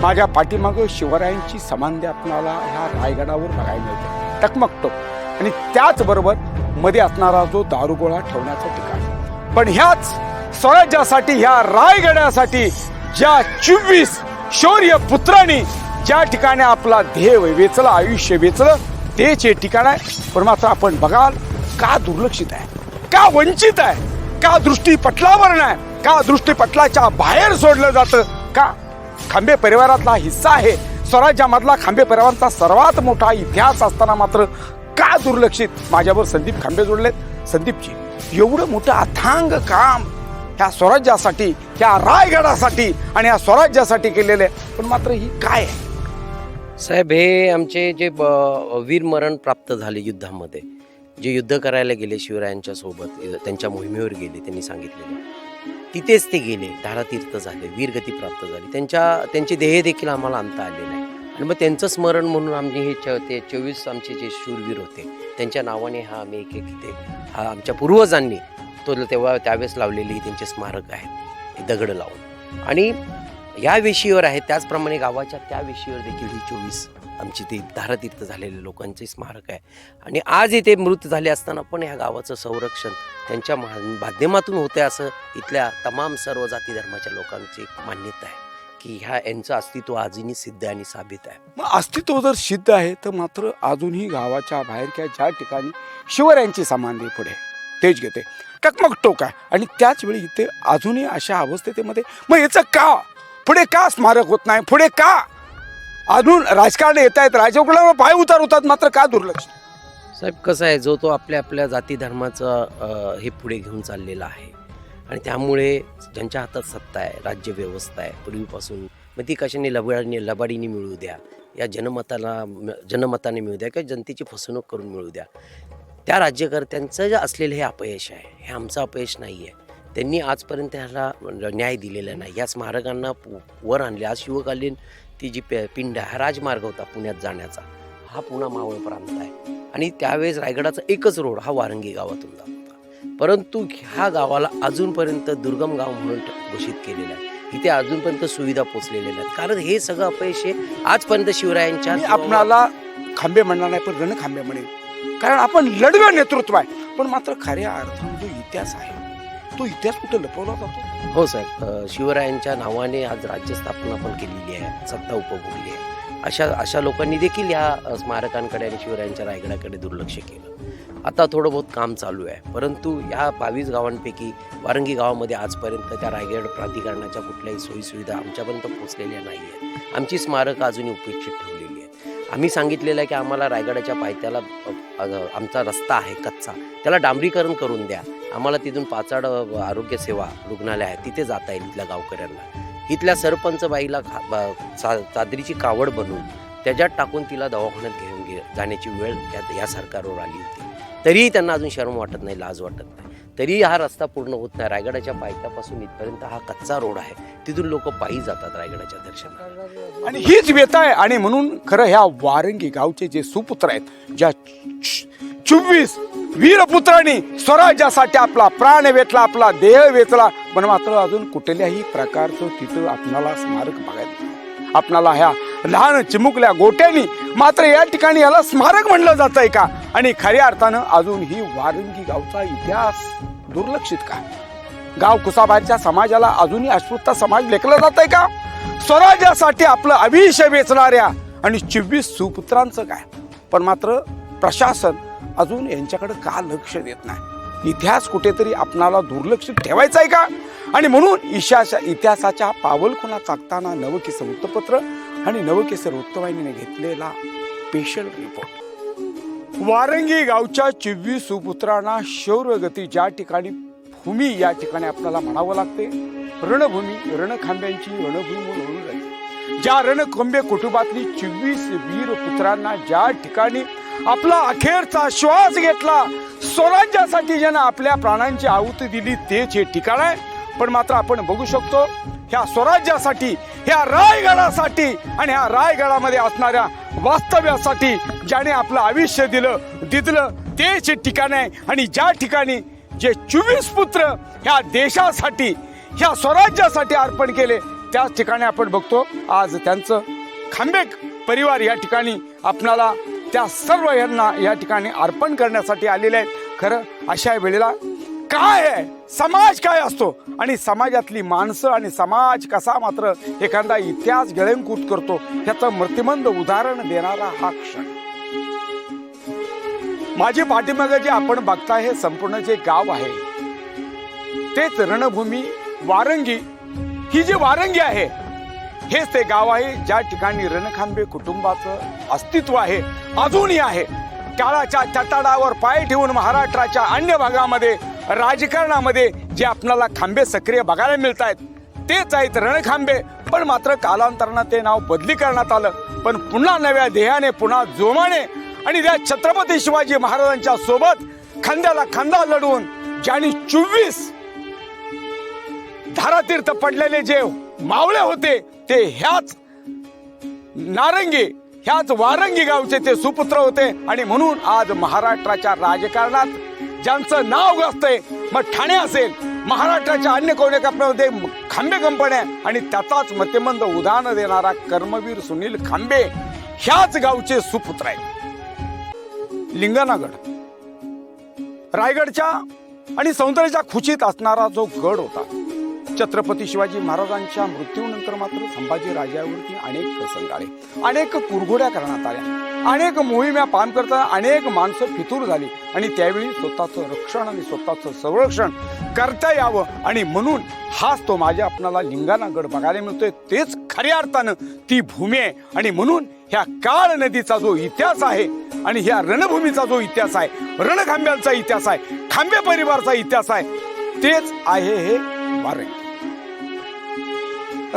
माझ्या पाठीमागं शिवरायांची समानधी आपणाला ह्या रायगडावर बघायला मिळते. टकमकटक आणि त्याचबरोबरमध्ये असणारा जो दारुगोळा ठेवण्याचं ठिकाण. पण ह्याच स्वराज्यासाठी ह्या रायगडासाठी ज्या चोवीस शौर्य पुत्रांनी ज्या ठिकाणी आपला ध्येय वेचलं आयुष्य वेचलं तेच हे ठिकाण आहे. पण मात्र आपण बघाल का दुर्लक्षित आहे? का वंचित आहे? का दृष्टीपटलावर नाही का दृष्टीपटलाच्या बाहेर सोडलं जातं? का खांबे परिवारातला हिस्सा आहे. स्वराज्यामधला खांबे परिवाराचा सर्वात मोठा इतिहास असताना मात्र का दुर्लक्षित? माझ्यावर संदीप खांबे जोडलेत. संदीपजी एवढं मोठं अथांग काम ह्या स्वराज्यासाठी ह्या रायगडासाठी आणि ह्या स्वराज्यासाठी केलेलं आहे. पण मात्र ही काय आहे? साहेब हे आमचे जे ब- वीरमरण प्राप्त झाले युद्धामध्ये जे युद्ध करायला गेले शिवरायांच्या सोबत त्यांच्या मोहिमेवर गेले त्यांनी सांगितलेलं तिथेच ते गेले. धारातीर्थ झाले वीरगती प्राप्त झाली. त्यांच्या त्यांचे ध्येय देखील आम्हाला आणता आले नाही आणि मग त्यांचं स्मरण म्हणून आम्ही हे च ते चोवीस आमचे जे शूरवीर होते त्यांच्या नावाने हा आम्ही एक एक इथे हा आमच्या पूर्वजांनी तो तेव्हा त्यावेळेस लावलेली त्यांचे स्मारक आहेत हे दगड लावून. आणि या विषयावर आहे त्याचप्रमाणे गावाच्या त्या विषयावर देखील ही चोवीस आमची ते धारातीर्थ झालेले लोकांचे स्मारक आहे. आणि आज इथे मृत झाले असताना पण या गावाचं संरक्षण त्यांच्या मा- माध्यमातून होतं असं इथल्या तमाम सर्व जाती धर्माच्या लोकांची मान्यता आहे. की ह्या यांचं अस्तित्व अजूनही सिद्ध आणि साबित आहे. मग अस्तित्व जर सिद्ध आहे तर मात्र अजूनही गावाच्या बाहेर किंवा ज्या ठिकाणी शिवरायांची समाधी पुढे तेच घेते. टकमक टोक आहे. आणि त्याचवेळी इथे अजूनही अशा अवस्थेमध्ये मग याचं का? पुढे का स्मारक होत नाही? पुढे का? अजून राजकारण येत आहेत राजकारणावर पाय उतार होतात मात्र का दुर्लक्ष? साहेब कसं आहे जो तो आपल्या आपल्या जाती धर्माचं हे पुढे घेऊन चाललेला आहे. आणि त्यामुळे ज्यांच्या हातात सत्ता आहे राज्य व्यवस्था आहे पूर्वीपासून मग ती कशाने लबाडीने लबाडीने मिळू द्या? या जनमताला जनमताने मिळू द्या किंवा जनतेची फसवणूक करून मिळू द्या? त्या राज्यकर्त्यांचं जे असलेलं हे अपयश आहे हे आमचं अपयश नाही आहे त्यांनी आजपर्यंत ह्याला न्याय दिलेला नाही. या स्मारकांना पु- वर आणले. आज शिवकालीन ती जी पे पिंड आहे हा राजमार्ग होता पुण्यात जाण्याचा. हा पुणा मावळ प्रांत आहे. आणि त्यावेळेस रायगडाचा एकच रोड हा वारंगी गावातून जात होता. परंतु ह्या गावाला अजूनपर्यंत दुर्गम गाव म्हणून घोषित केलेलं आहे. इथे अजूनपर्यंत सुविधा पोचलेल्या नाहीत. कारण हे सगळं अपयश हे आजपर्यंत शिवरायांच्या आपणाला खांबे म्हणणार नाही पण रणखांबे म्हणेल कारण आपण लढव्या नेतृत्व आहे. पण मात्र खऱ्या अर्थानं जो इतिहास आहे तो इतिहास कुठे लपवला जातो? हो साहेब. शिवरायांच्या नावाने आज राज्य स्थापना पण केलेली आहे सत्ता उपभोगली आहे. अशा अशा लोकांनी देखील या स्मारकांकडे आणि शिवरायांच्या रायगडाकडे दुर्लक्ष केलं. आता थोडं बहुत काम चालू आहे परंतु या बावीस गावांपैकी वारंगी गावामध्ये आजपर्यंत त्या रायगड प्राधिकरणाच्या कुठल्याही सोयीसुविधा आमच्यापर्यंत पोहोचलेल्या नाही आहेत. आमची स्मारकं अजूनही उपेक्षित ठेवलेली आहेत. आम्ही सांगितलेलं आहे की आम्हाला रायगडाच्या पायथ्याला आमचा रस्ता आहे कच्चा. त्याला डांबरीकरण करून द्या. आम्हाला तिथून पाचाड आरोग्य सेवा रुग्णालय आहे. तिथे जाता येईल इथल्या गावकऱ्यांना. इथल्या सरपंच बाईला खा- चा- चादरीची कावड बनवून त्याच्यात टाकून तिला दवाखान्यात घेऊन गे जाण्याची वेळ त्या या सरकारवर आली होती. तरीही त्यांना अजून शरम वाटत नाही लाज वाटत नाही. तरीही हा रस्ता पूर्ण होत नाही. रायगडाच्या पायथ्यापासून इथपर्यंत हा कच्चा रोड आहे. तिथून लोक पायी जातात रायगडाच्या दर्शनाला. आणि हीच व्यथा आहे. आणि म्हणून खरं ह्या वारंगी गावचे जे सुपुत्र आहेत ज्या चोवीस वीरपुत्रांनी स्वराज्यासाठी आपला प्राण वेचला आपला देह वेचला पण मात्र अजून कुठल्याही प्रकारचं तिथं आपणाला स्मारक बघायला आपणाला ह्या लहान चिमुकल्या गोट्यांनी मात्र या ठिकाणी याला स्मारक म्हणलं जात आहे का? आणि खऱ्या अर्थानं अजून ही वारंगी गावचा इतिहास दुर्लक्षित का? गाव कुसाबाहेरच्या समाजाला अजूनही अस्पृश्यता समाज लेखला जात आहे का? स्वराज्यासाठी आपलं अभिषय वेचणाऱ्या आणि चोवीस सुपुत्रांचं काय? पण मात्र प्रशासन अजून यांच्याकडे का लक्ष देत नाही? इतिहास कुठेतरी आपणाला दुर्लक्षित ठेवायचा आहे का? आणि म्हणून ईशाच्या इतिहासाच्या पावलखुणा चाकताना नवकेसर वृत्तपत्र आणि नवकेसर वृत्तवाहिनीने घेतलेला स्पेशल रिपोर्ट वारंगी गावच्या चोवीस सुपुत्रांना शौर्यगती ज्या ठिकाणी भूमी या ठिकाणी आपल्याला म्हणावं लागते. रणभूमी रणखांब्यांची रणभूमी म्हणून जाते. ज्या रणखंबे कुटुंबातली चोवीस वीर पुत्रांना ज्या ठिकाणी आपला अखेरचा श्वास घेतला स्वराज्यासाठी ज्यांना आपल्या प्राणांची आहुती दिली तेच हे ठिकाण आहे. पण मात्र आपण बघू शकतो ह्या स्वराज्यासाठी ह्या रायगडासाठी आणि ह्या रायगडामध्ये असणाऱ्या वास्तव्यासाठी ज्याने आपलं आयुष्य दिलं दिदलं तेच ठिकाण आहे आणि ज्या ठिकाणी जे चोवीस पुत्र ह्या देशासाठी ह्या स्वराज्यासाठी अर्पण केले त्याच ठिकाणी आपण बघतो आज त्यांचं खांबेक परिवार या ठिकाणी आपणाला त्या सर्व यांना या ठिकाणी अर्पण करण्यासाठी आलेले आहेत. खरं अशा वेळेला काय आहे? समाज काय असतो? आणि समाजातली माणसं आणि समाज कसा मात्र एखादा इतिहास गिळंकृत करतो ह्याचं मृत्युमंद उदाहरण देणारा हा क्षण. माझी पाठीमागे जे आपण बघताय हे संपूर्ण जे गाव आहे तेच रणभूमी वारंगी. ही जी वारंगी आहे हेच ते गाव आहे ज्या ठिकाणी रणखांबे कुटुंबाचं अस्तित्व आहे अजूनही आहे. काळाच्या चटाडावर पाय ठेवून महाराष्ट्राच्या अन्य भागामध्ये राजकारणामध्ये जे आपल्याला खांबे सक्रिय बघायला मिळत आहेत तेच आहेत रणखांबे. पण मात्र कालांतरानं ते नाव बदली करण्यात आलं. पण पुन्हा नव्या देहाने पुन्हा जोमाने आणि त्या छत्रपती शिवाजी महाराजांच्या सोबत खांद्याला खांदा लढवून ज्यांनी चोवीस धारातीर्थ पडलेले जे मावळे होते ते ह्याच नारंगी ह्याच वारंगी गावचे ते सुपुत्र होते. आणि म्हणून आज महाराष्ट्राच्या राजकारणात ज्यांचं नाव गाजतंय मग ठाणे असेल महाराष्ट्राच्या अन्य कोणेकामध्ये खांबे कंपन्या आणि त्याचाच मतेमंद उदाहरण देणारा कर्मवीर सुनील खांबे ह्याच गावचे सुपुत्र आहेत. लिंगनागड. रायगडच्या आणि सौंदर्याच्या खुशीत असणारा जो गड होता छत्रपती शिवाजी महाराजांच्या मृत्यूनंतर मात्र संभाजी राजावरती अनेक प्रसंग आले. अनेक कुरघोड्या करण्यात आल्या. अनेक मोहिम्या पान करताना अनेक माणसं फितूर झाली. आणि त्यावेळी स्वतःचं रक्षण आणि स्वतःचं संरक्षण करता यावं. आणि म्हणून हाच तो माझ्या आपणाला लिंगानागड बघायला मिळतोय. तेच खऱ्या अर्थानं ती भूमी आहे. आणि म्हणून ह्या काळ नदीचा जो इतिहास आहे आणि ह्या रणभूमीचा जो इतिहास आहे रणखांब्यांचा इतिहास आहे खांबे परिवारचा इतिहास आहे तेच आहे हे वारंगी.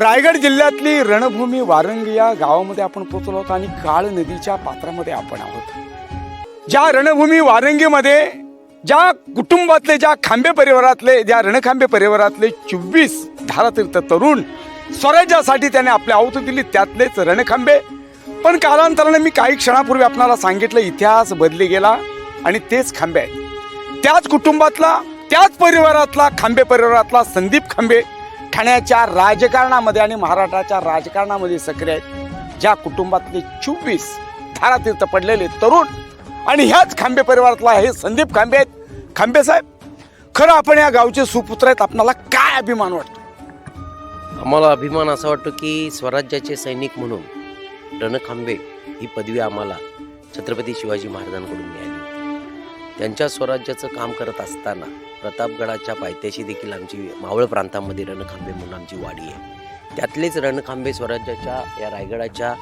रायगड जिल्ह्यातली रणभूमी वारंगी या गावामध्ये आपण पोचलो आहोत आणि काळ नदीच्या पात्रामध्ये आपण आहोत. ज्या रणभूमी वारंगीमध्ये ज्या कुटुंबातले ज्या खांबे परिवारातले ज्या रणखांबे परिवारातले चोवीस धारातीर्थ तरुण स्वराज्यासाठी त्याने आपली आहुती दिली त्यातलेच रणखांबे पण कालांतराने मी काही क्षणापूर्वी आपणाला सांगितलं इतिहास बदली गेला आणि तेच खांबे आहेत. त्याच कुटुंबातला त्याच परिवारातला खांबे परिवारातला संदीप खांबे ठाण्याच्या राजकारणामध्ये आणि महाराष्ट्राच्या राजकारणामध्ये सक्रिय आहेत. ज्या कुटुंबातले चोवीस धारातीर्थ पडलेले तरुण आणि ह्याच खांबे परिवारातला हे संदीप खांबे आहेत. खांबे साहेब खरं आपण या गावचे सुपुत्र आहेत आपणाला काय अभिमान वाटतो? आम्हाला अभिमान असा वाटतो की स्वराज्याचे सैनिक म्हणून रणखांबे ही पदवी आम्हाला छत्रपती शिवाजी महाराजांकडून मिळाली. त्यांच्या स्वराज्याचं काम करत असताना प्रतापगडाच्या पायथ्याशी देखील आमची मावळ प्रांतामध्ये रणखांबे म्हणून आमची वाडी आहे. त्यातलेच रणखांबे स्वराज्याच्या या रायगडाच्या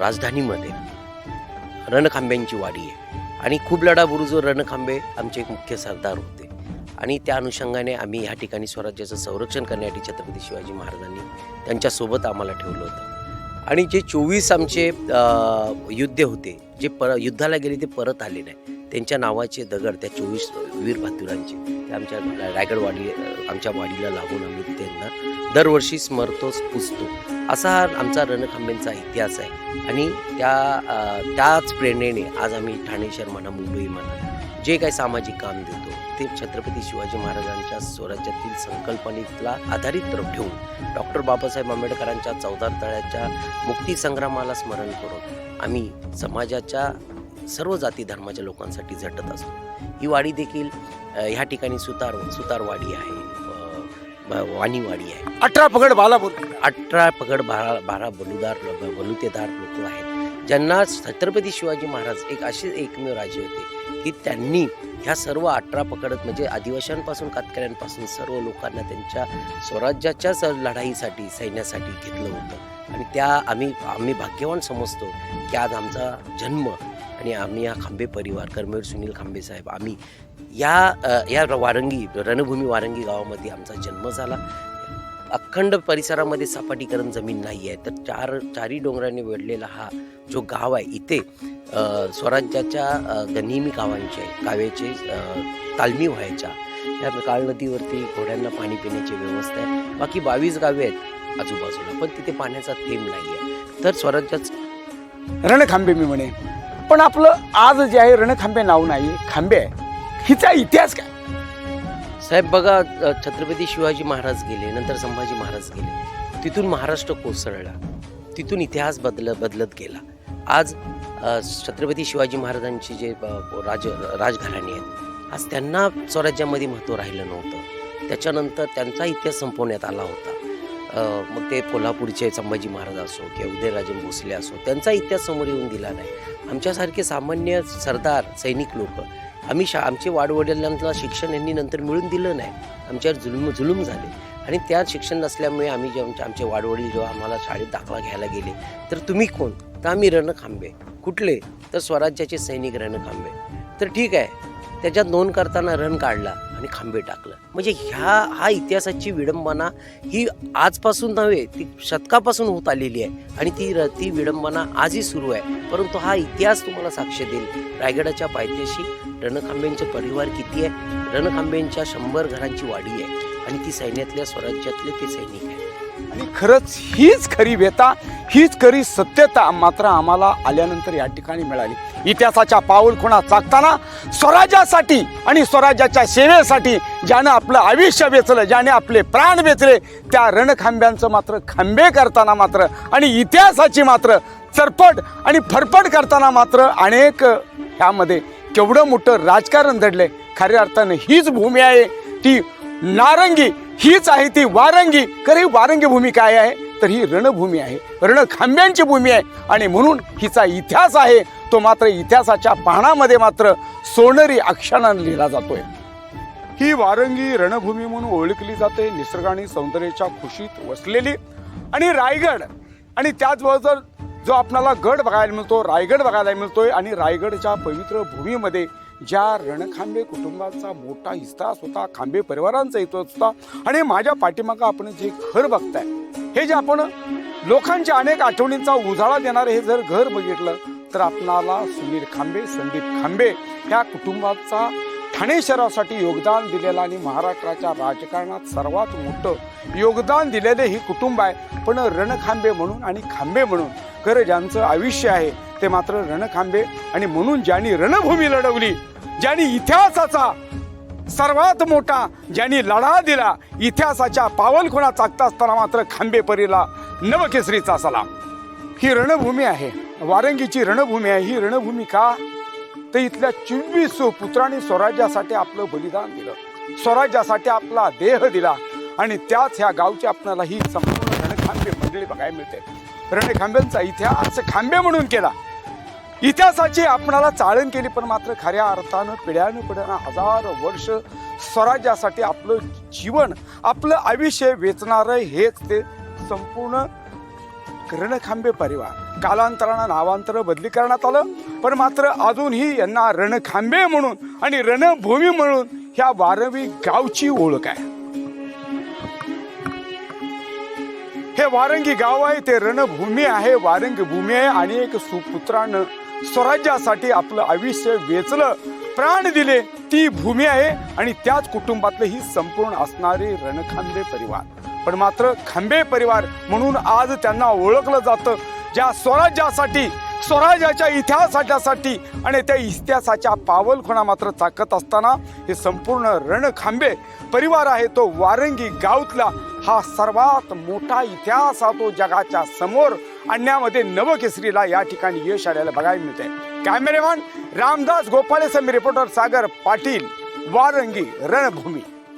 राजधानीमध्ये रणखांब्यांची वाडी आहे. आणि खूप लढा रणखांबे आमचे एक मुख्य सरदार होते. आणि त्या अनुषंगाने आम्ही ह्या ठिकाणी स्वराज्याचं संरक्षण करण्यासाठी छत्रपती शिवाजी महाराजांनी त्यांच्यासोबत आम्हाला ठेवलं होतं. आणि जे चोवीस आमचे युद्ध युद्धे होते जे पर युद्धाला गेले ते परत आले नाही. त्यांच्या नावाचे दगड त्या चोवीस वीर बहादुरांचे ते आमच्या रायगडवाडी आमच्या वाडीला लागून आम्ही त्यांना दरवर्षी स्मरतोच पुजतो असा हा आमचा रणखांबेंचा इतिहास आहे. आणि त्या त्याच प्रेरणेने आज आम्ही ठाणे शहर म्हणा मुंबई म्हणा जे काही सामाजिक काम देतो ते छत्रपती शिवाजी महाराजांच्या स्वराज्यातील संकल्पनेला आधारित ठेवून डॉक्टर बाबासाहेब आंबेडकरांच्या चौदार तळ्याच्या मुक्ती संग्रामाला स्मरण करून आम्ही समाजाच्या सर्व जाती धर्माच्या लोकांसाठी झटत असतो. ही वाडी देखील ह्या ठिकाणी सुतार सुतारवाडी आहे. वाणीवाडी आहे. अठरा पगड बालापूर अठरा पगड बारा बारा बलुदार बलुतेदार लोक आहेत. ज्यांना छत्रपती शिवाजी महाराज एक असे एकमेव राजे होते की त्यांनी ह्या सर्व अठरा पकडत म्हणजे आदिवाशांपासून कातकऱ्यांपासून सर्व लोकांना त्यांच्या स्वराज्याच्या स- लढाईसाठी सैन्यासाठी घेतलं होतं. आणि त्या आम्ही आम्ही भाग्यवान समजतो की आज आमचा जन्म आणि आम्ही हा खांबे परिवार कर्मवीर सुनील खांबे साहेब आम्ही या या वारंगी रणभूमी वारंगी गावामध्ये आमचा जन्म झाला. अखंड परिसरामध्ये सपाटीकरण जमीन नाही आहे. तर चार चारी डोंगरांनी वेढलेला हा जो गाव आहे इथे स्वराज्याच्या गनिमी गावांचे गावेचे तालमी व्हायच्या. या काळ नदीवरती घोड्यांना पाणी पिण्याची व्यवस्था आहे. बाकी बावीस गावे आहेत आजूबाजूला पण तिथे पाण्याचा थेंब नाही आहे तर स्वराज्याच रणखांबे मी म्हणे. पण आपलं आज जे आहे रणखांबे नाव नाही खांबे आहे. हिचा इतिहास काय? साहेब बघा छत्रपती शिवाजी महाराज गेले नंतर संभाजी महाराज गेले. तिथून महाराष्ट्र कोसळला. तिथून इतिहास बदल बदलत गेला. आज छत्रपती शिवाजी महाराजांची जे राज राजघराणी आहेत आज त्यांना स्वराज्यामध्ये महत्त्व राहिलं नव्हतं. त्याच्यानंतर त्यांचा इतिहास संपवण्यात आला होता. मग ते कोल्हापूरचे संभाजी महाराज असो किंवा उदयराजे भोसले असो त्यांचा इतिहास समोर येऊन दिला नाही. आमच्यासारखे सामान्य सरदार सैनिक लोक आम्ही शा आमचे वाडवडिलांना शिक्षण यांनी नंतर मिळून दिलं नाही. आमच्यावर जुलूम जुलूम झाले. आणि त्या शिक्षण नसल्यामुळे आम्ही जेव्हा आमचे वाडवडील जेव्हा आम्हाला शाळेत दाखला घ्यायला गेले तर तुम्ही कोण? तर आम्ही रणखांबे. कुठले? तर स्वराज्याचे सैनिक रणखांबे. तर ठीक आहे. त्याच्यात नोंद करताना रण काढला. आणि खांबे टाकलं. म्हणजे ह्या हा इतिहासाची विडंबना ही आजपासून नव्हे ती शतकापासून होत आलेली आहे. आणि ती र- ती विडंबना आजही सुरू आहे. परंतु हा इतिहास तुम्हाला साक्ष देईल. रायगडाच्या पायथ्याशी रणखांबेंचे परिवार किती आहे? रणखांबेंच्या शंभर घरांची वाडी आहे. आणि ती सैन्यातल्या स्वराज्यातले ते सैनिक आहे आणि खरंच हीच खरी व्यथा हीच खरी सत्यता मात्र आम्हाला आल्यानंतर या ठिकाणी मिळाली. इतिहासाच्या पाऊल खुणा चाकताना स्वराज्यासाठी आणि स्वराज्याच्या सेवेसाठी ज्यानं आपलं आयुष्य वेचलं ज्याने आपले प्राण वेचले त्या रणखांब्यांचं मात्र खांबे करताना मात्र आणि इतिहासाची मात्र चरपट आणि फरफट करताना मात्र अनेक ह्यामध्ये केवढं मोठं राजकारण दडलंय खऱ्या अर्थानं हीच भूमी आहे ती नारंगी हीच आहे ती वारंगी. खरी वारंगी भूमी काय आहे? तर ही रणभूमी आहे. रणखांब्यांची भूमी आहे. आणि म्हणून हिचा इतिहास आहे. तो मात्र इतिहासाच्या पाहण्यामध्ये मात्र सोनेरी अक्षरानं लिहिला जातोय. ही वारंगी रणभूमी म्हणून ओळखली जाते. निसर्गाने सौंदर्याच्या खुशीत वसलेली. आणि रायगड. आणि त्याचबरोबर जो आपल्याला गड बघायला मिळतो रायगड बघायला मिळतोय. आणि रायगडच्या पवित्र भूमीमध्ये ज्या रणखांबे कुटुंबाचा मोठा हिस्सा होता खांबे परिवारांचा इतिहास होता आणि माझ्या पाठीमागं आपण जे घर बघताय हे जे आपण लोकांच्या अनेक आठवणींचा उजाळा देणारे हे जर घर बघितलं तर आपणाला सुनील खांबे संदीप खांबे ह्या कुटुंबाचा ठाणे शहरासाठी योगदान दिलेलं आणि महाराष्ट्राच्या राजकारणात सर्वात मोठं योगदान दिलेले हे कुटुंब आहे. पण रणखांबे म्हणून आणि खांबे म्हणून खरं ज्यांचं आयुष्य आहे ते मात्र रणखांबे आणि म्हणून ज्यांनी रणभूमी लढवली ज्यांनी इतिहासाचा सर्वात मोठा ज्यांनी लढा दिला इतिहासाच्या पावलखुणा चाकता असताना मात्र खांबे परीला नवकेसरीचा सलाम. ही रणभूमी आहे. वारंगीची रणभूमी आहे. ही रणभूमी का? तर इथल्या चोवीस पुत्रांनी स्वराज्यासाठी आपलं बलिदान दिलं. स्वराज्यासाठी आपला देह दिला. आणि त्याच ह्या गावची आपल्याला ही संपूर्ण रणखांबे मंडळी बघायला मिळते. रणखांब्यांचा इतिहास खांबे म्हणून केला. इतिहासाची आपणाला चाळण केली पण मात्र खऱ्या अर्थानं पिढ्यानं पिढ्यानं हजार वर्ष स्वराज्यासाठी आपलं जीवन आपलं आयुष्य वेचणारं हेच ते संपूर्ण रणखांबे परिवार. कालांतरानं नावांतर बदली करण्यात आलं पण मात्र अजूनही यांना रणखांबे म्हणून आणि रणभूमी म्हणून ह्या वारवी गावची ओळख आहे. हे वारंगी गाव आहे ते रणभूमी आहे. वारंगी भूमी आहे आणि एक सुपुत्रानं स्वराज्यासाठी आपलं आयुष्य वेचलं प्राण दिले ती भूमी आहे आणि त्याच कुटुंबातलं ही संपूर्ण असणारे रणखांबे परिवार. पण मात्र खांबे परिवार म्हणून आज त्यांना ओळखलं जातं ज्या स्वराज्यासाठी स्वराज्याच्या इतिहासासाठी आणि त्या इतिहासाच्या पावलखुणा मात्र चाकत असताना हे संपूर्ण रणखांबे परिवार आहे तो वारंगी गावातला. हा सर्वात मोठा इतिहास हा तो जगाच्या समोर आणण्यामध्ये नवकेसरीला या ठिकाणी यश आल्याला बघायला मिळते कॅमेरेमॅन रामदास गोपाळे समी रिपोर्टर सागर पाटील वारंगी रणभूमी.